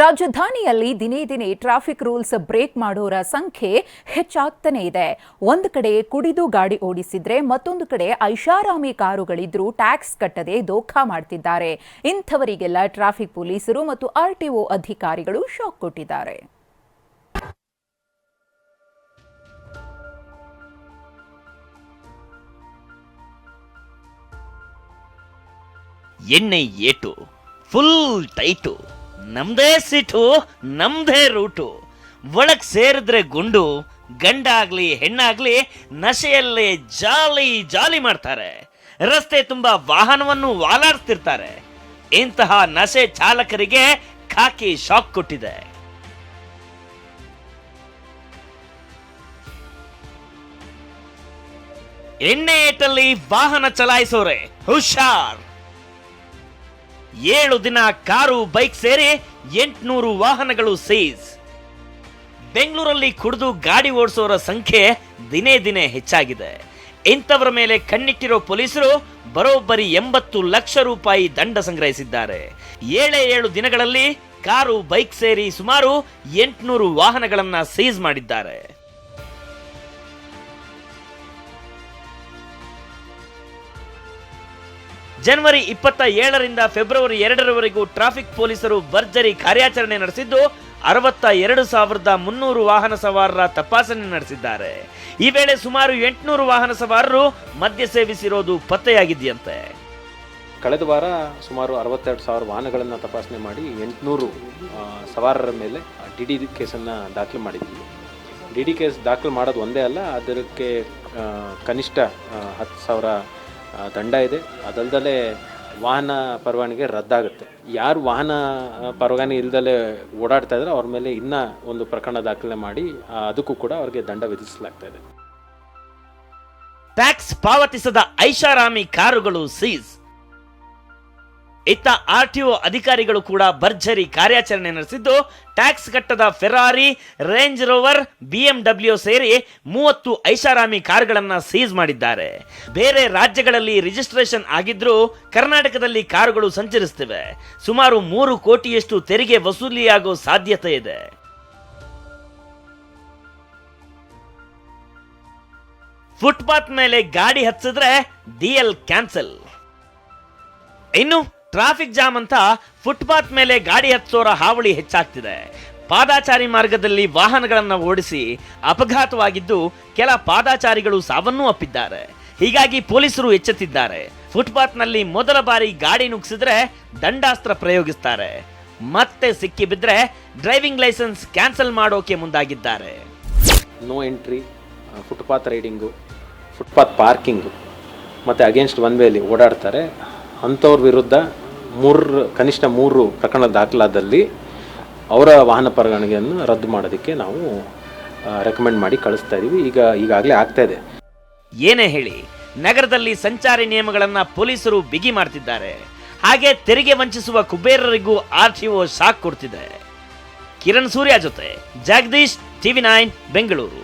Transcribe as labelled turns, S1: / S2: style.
S1: ರಾಜಧಾನಿಯಲ್ಲಿ ದಿನೇ ದಿನೇ ಟ್ರಾಫಿಕ್ ರೂಲ್ಸ್ ಬ್ರೇಕ್ ಮಾಡೋರ ಸಂಖ್ಯೆ ಹೆಚ್ಚಾಗ್ತಾನೆ ಇದೆ. ಒಂದು ಕಡೆ ಕುಡಿದು ಗಾಡಿ ಓಡಿಸಿದ್ರೆ ಮತ್ತೊಂದು ಕಡೆ ಐಷಾರಾಮಿ ಕಾರುಗಳಿದ್ರೂ ಟ್ಯಾಕ್ಸ್ ಕಟ್ಟದೆ ದೋಖಾ ಮಾಡ್ತಿದ್ದಾರೆ. ಇಂಥವರಿಗೆಲ್ಲ ಟ್ರಾಫಿಕ್ ಪೊಲೀಸರು ಮತ್ತು ಆರ್ಟಿಒ ಅಧಿಕಾರಿಗಳು ಶಾಕ್ ಕೊಟ್ಟಿದ್ದಾರೆ.
S2: ಎಣ್ಣೆ ಏಟು ಫುಲ್ ಟೈಟು ನಮ್ದೇ ಸಿಟು ನಮ್ದೇ ರೂಟು. ಒಳಗ್ ಸೇರಿದ್ರೆ ಗುಂಡು, ಗಂಡಾಗ್ಲಿ, ಹೆಣ್ಣಾಗ್ಲಿ ನಶೆಯಲ್ಲೇ ಜಾಲಿ ಜಾಲಿ ಮಾಡ್ತಾರೆ. ರಸ್ತೆ ತುಂಬಾ ವಾಹನವನ್ನು ವಾಲಾಡ್ತಿರ್ತಾರೆ ಇಂತಹ ನಶೆ ಚಾಲಕರಿಗೆ ಖಾಕಿ ಶಾಕ್ ಕೊಟ್ಟಿದೆ. ಎಣ್ಣೆ ಏಟಲ್ಲಿ ವಾಹನ ಚಲಾಯಿಸೋರೆ, ಹುಷಾರ್! ಏಳು ದಿನ ಕಾರು, ಬೈಕ್ ಸೇರಿ ಎಂಟುನೂರು ವಾಹನಗಳು ಸೀಸ್. ಬೆಂಗಳೂರಲ್ಲಿ ಕುಡಿದು ಗಾಡಿ ಓಡಿಸೋರ ಸಂಖ್ಯೆ ದಿನೇ ದಿನೇ ಹೆಚ್ಚಾಗಿದೆ. ಇಂಥವರ ಮೇಲೆ ಕಣ್ಣಿಟ್ಟಿರೋ ಪೊಲೀಸರು ಬರೋಬ್ಬರಿ ಎಂಬತ್ತು ಲಕ್ಷ ರೂಪಾಯಿ ದಂಡ ಸಂಗ್ರಹಿಸಿದ್ದಾರೆ. ಏಳೇ ಏಳು ದಿನಗಳಲ್ಲಿ ಕಾರು, ಬೈಕ್ ಸೇರಿ ಸುಮಾರು ಎಂಟುನೂರು ವಾಹನಗಳನ್ನು ಸೀಸ್ ಮಾಡಿದ್ದಾರೆ. ಜನವರಿ ಇಪ್ಪತ್ತ ಏಳರಿಂದ ಫೆಬ್ರವರಿ ಎರಡರವರೆಗೂ ಟ್ರಾಫಿಕ್ ಪೊಲೀಸರು ಭರ್ಜರಿ ಕಾರ್ಯಾಚರಣೆ ನಡೆಸಿದ್ದು, ಅರವತ್ತ ಎರಡು ಸಾವಿರದ ಮುನ್ನೂರು ವಾಹನ ಸವಾರರ ತಪಾಸಣೆ ನಡೆಸಿದ್ದಾರೆ. ಈ ವೇಳೆ ಸುಮಾರು ಎಂಟುನೂರು ವಾಹನ ಸವಾರರು ಮದ್ಯ ಸೇವಿಸಿರೋದು ಪತ್ತೆಯಾಗಿದೆಯಂತೆ.
S3: ಕಳೆದ ವಾರ ಸುಮಾರು ಅರವತ್ತೆರಡು ಸಾವಿರ ವಾಹನಗಳನ್ನು ತಪಾಸಣೆ ಮಾಡಿ ಎಂಟುನೂರು ಸವಾರರ ಮೇಲೆ ಡಿ ಡಿ ಕೇಸನ್ನು ದಾಖಲು ಮಾಡಿದ್ವಿ. ಡಿ ಡಿ ಕೇಸ್ ದಾಖಲು ಮಾಡೋದು ಒಂದೇ ಅಲ್ಲ, ಅದಕ್ಕೆ ಕನಿಷ್ಠ ಹತ್ತು ಸಾವಿರ ದಂಡ ಇದೆ. ಅದಲ್ದಲೇ ವಾಹನ ಪರವಾನಗಿ ರದ್ದಾಗುತ್ತೆ. ಯಾರು ವಾಹನ ಪರವಾನಿ ಪರವಾನಗಿ ಇಲ್ದಲೇ ಓಡಾಡ್ತಾ ಇದ್ರೆ ಅವ್ರ ಮೇಲೆ ಇನ್ನೂ ಒಂದು ಪ್ರಕರಣ ದಾಖಲೆ ಮಾಡಿ ಅದಕ್ಕೂ ಕೂಡ ಅವ್ರಿಗೆ ದಂಡ ವಿಧಿಸಲಾಗ್ತಾ ಇದೆ.
S2: ಟ್ಯಾಕ್ಸ್ ಪಾವತಿಸದ ಐಷಾರಾಮಿ ಕಾರುಗಳು ಸೀಸ್ ಇತ್ತ ಆರ್ಟಿಒ ಅಧಿಕಾರಿಗಳು ಕೂಡ ಭರ್ಜರಿ ಕಾರ್ಯಾಚರಣೆ ನಡೆಸಿದ್ದು, ಟ್ಯಾಕ್ಸ್ ಕಟ್ಟದ ಫೆರಾರಿ, ರೇಂಜ್ ರೋವರ್, ಬಿಎಂಡಬ್ಲ್ಯೂ ಸೇರಿ ಮೂವತ್ತು ಐಷಾರಾಮಿ ಕಾರ್ಗಳನ್ನು ಸೀಸ್ ಮಾಡಿದ್ದಾರೆ. ಬೇರೆ ರಾಜ್ಯಗಳಲ್ಲಿ ರಿಜಿಸ್ಟ್ರೇಷನ್ ಆಗಿದ್ರೂ ಕರ್ನಾಟಕದಲ್ಲಿ ಕಾರುಗಳು ಸಂಚರಿಸುತ್ತಿವೆ ಸುಮಾರು ಮೂರು ಕೋಟಿಯಷ್ಟು ತೆರಿಗೆ ವಸೂಲಿಯಾಗೋ ಸಾಧ್ಯತೆ ಇದೆ. ಫುಟ್ಪಾತ್ ಮೇಲೆ ಗಾಡಿ ಹಚ್ಚಿದ್ರೆ ಡಿಎಲ್ ಕ್ಯಾನ್ಸಲ್. ಇನ್ನು ಟ್ರಾಫಿಕ್ ಜಾಮ್ ಅಂತ ಫುಟ್ಪಾತ್ ಮೇಲೆ ಗಾಡಿ ಹತ್ತೋರ ಹಾವಳಿ ಹೆಚ್ಚಾಗ್ತಿದೆ. ಪಾದಾಚಾರಿ ಮಾರ್ಗದಲ್ಲಿ ವಾಹನಗಳನ್ನು ಓಡಿಸಿ ಅಪಘಾತವಾಗಿದ್ದು ಕೆಲ ಪಾದಾಚಾರಿಗಳು ಸಾವನ್ನೂ ಅಪ್ಪಿದ್ದಾರೆ. ಹೀಗಾಗಿ ಪೊಲೀಸರು ಎಚ್ಚೆತ್ತಿದ್ದಾರೆ. ಫುಟ್ಪಾತ್ನಲ್ಲಿ ಮೊದಲ ಬಾರಿ ಗಾಡಿ ನುಗ್ಸಿದ್ರೆ ದಂಡಾಸ್ತ್ರ ಪ್ರಯೋಗಿಸ್ತಾರೆ. ಮತ್ತೆ ಸಿಕ್ಕಿ ಬಿದ್ರೆ ಡ್ರೈವಿಂಗ್ ಲೈಸೆನ್ಸ್ ಕ್ಯಾನ್ಸಲ್ ಮಾಡೋಕೆ ಮುಂದಾಗಿದ್ದಾರೆ.
S3: No entry footpath riding, footpath parking, ಮತ್ತು ಅಗೇನ್ಸ್ಟ್ ಒನ್ ವೇಲಿ ಓಡಾಡ್ತಾರೆ. ಅಂಥವ್ರ ವಿರುದ್ಧ ಮೂರು, ಕನಿಷ್ಠ ಮೂರು ಪ್ರಕರಣ ದಾಖಲಾದಲ್ಲಿ ಅವರ ವಾಹನ ಪರವಾನಗಿಯನ್ನು ರದ್ದು ಮಾಡೋದಕ್ಕೆ ನಾವು ರೆಕಮೆಂಡ್ ಮಾಡಿ ಕಳಿಸ್ತಾ ಇದ್ದೀವಿ ಈಗ, ಈಗಾಗಲೇ ಆಗ್ತಾ ಇದೆ.
S2: ಏನೇ ಹೇಳಿ, ನಗರದಲ್ಲಿ ಸಂಚಾರಿ ನಿಯಮಗಳನ್ನು ಪೊಲೀಸರು ಬಿಗಿ ಮಾಡ್ತಿದ್ದಾರೆ. ಹಾಗೆ ತೆರಿಗೆ ವಂಚಿಸುವ ಕುಬೇರರಿಗೂ ಆರ್ ಟಿ ಶಾಕ್ ಕೊಡ್ತಿದೆ. ಕಿರಣ್ ಸೂರ್ಯ ಜೊತೆ ಜಗದೀಶ್ ಟಿವಿ ನೈನ್, ಬೆಂಗಳೂರು.